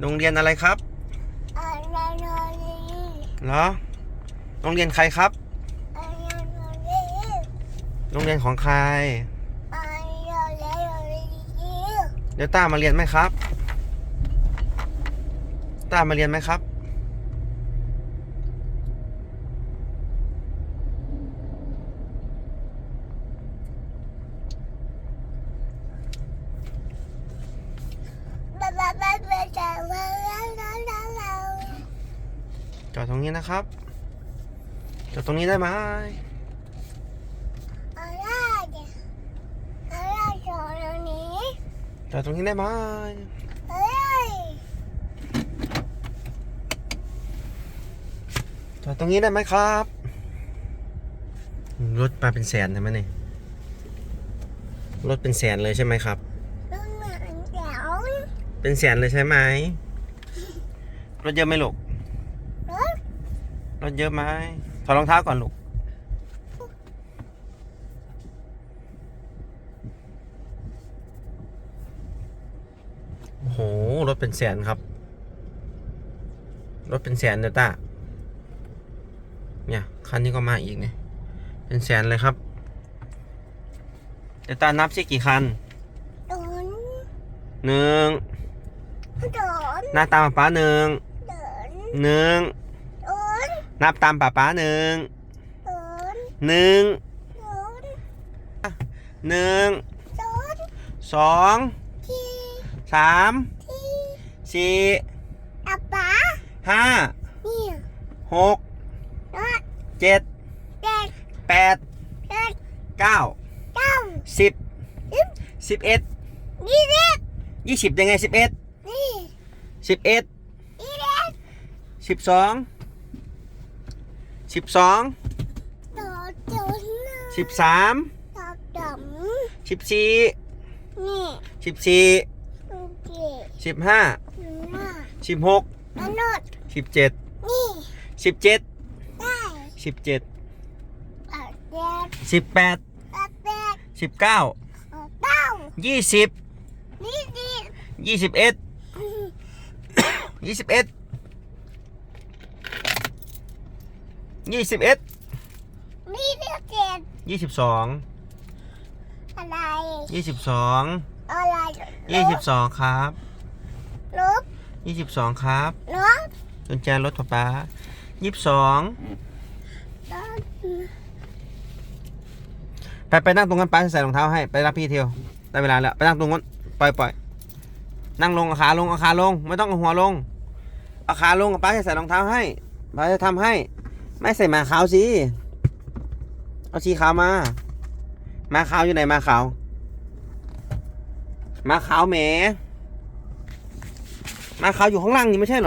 โรงเรียนอะไรครับอะไรนอนนี่เหรอโรงเรียนใครครับอะไรนอนนี่โรงเรียนของใครอะไรนอนนี่เดี๋ยวต้ามาเรียนไหมครับ ต้ามาเรียนไหมครับบ้าบ้าบ้าบ้าจ้าบ้าบ้าบ้าบ้าบ้า จ อดตรงนี้นะครับจอดตรงนี้ได้ไหมอะไรเนี่ยอะไรสอนนี้จอดตรงนี้ได้ไหมอะไรจอดตรงนี้ได้ไหมครับ รถมาเป็นแสนใช่ไหมนี่รถเป็นแสนเลยใช่ไหมครับต้องเหมือนเดี๋ยวเป็นแสนเลยใช่ไหมรถเยอะไหมลูกรถ รถเยอะไหมถอดรองเท้าก่อนลูก โอ้โห รถเป็นแสนครับ รถเป็นแสนเดต้า เนี่ย คันนี้ก็มาอีกเนี่ย เป็นแสนเลยครับ เดต้านับสิกี่คันโดนหนึ่งโดนหน้าตามป๊าป๊าหนึ่งโดนหนึ่งโด นนับตามป๊าป๊าหนึ่งโดนหนึ่งโดนหนึ่งโดนสองที่สามที่สี่อาป๋าห้าเนี่ยหกรถเจ็ดเด็กแปดเด็กเก้าเก้าสิบสิบสิบเอ็ดยี่สิบยี่สิบยังไงสิบเอ็ดนี่สิบเอ็ดยี่สิบสิบสอง สิบสองโดดโดนนะสิบสามโดดดสิบสี่ำนี่สิบสี่โอเคสิบห้าหน้าสิบหกแล้วโนดสิบเจ็ดนี่สิบเจ็ดได้สิบเจ็ดแปดเจ็ดสิบแปดแปดแปดสิบเก้าเก้ายี่สิบนี่ดียี่สิบเอ็ดยี่สิบเอ็ด ยี่สิบเอ็ดนี่ดีเจ็ดยี่สิบสองอะไรยี่สิบสองอะไรยี่สิบสองครับลบยี่สิบสองครับลบกุญแจรถป๊าป๊ายี่สิบสองลบไปไปนั่งตรงนั้นป้าจะใส่รองเท้าให้ไปรับพี่เที่ยวได้เวลาแล้วไปนั่งตรงนั้นปล่อยปล่อยนั่งลงเอาขาลงเอาขาลง ไม่ต้องเอาหัวลงเอาขาลงกับป้าจะใส่รองเท้าให้ป้าจะทำให้ ไม่ใส่มาขาวสิ เอาสีขาวมา มาขาวอยู่ไหนมาขาว มาขาวแหม มาขาวอยู่ข้างล่างนี่ไม่ใช่เหรอ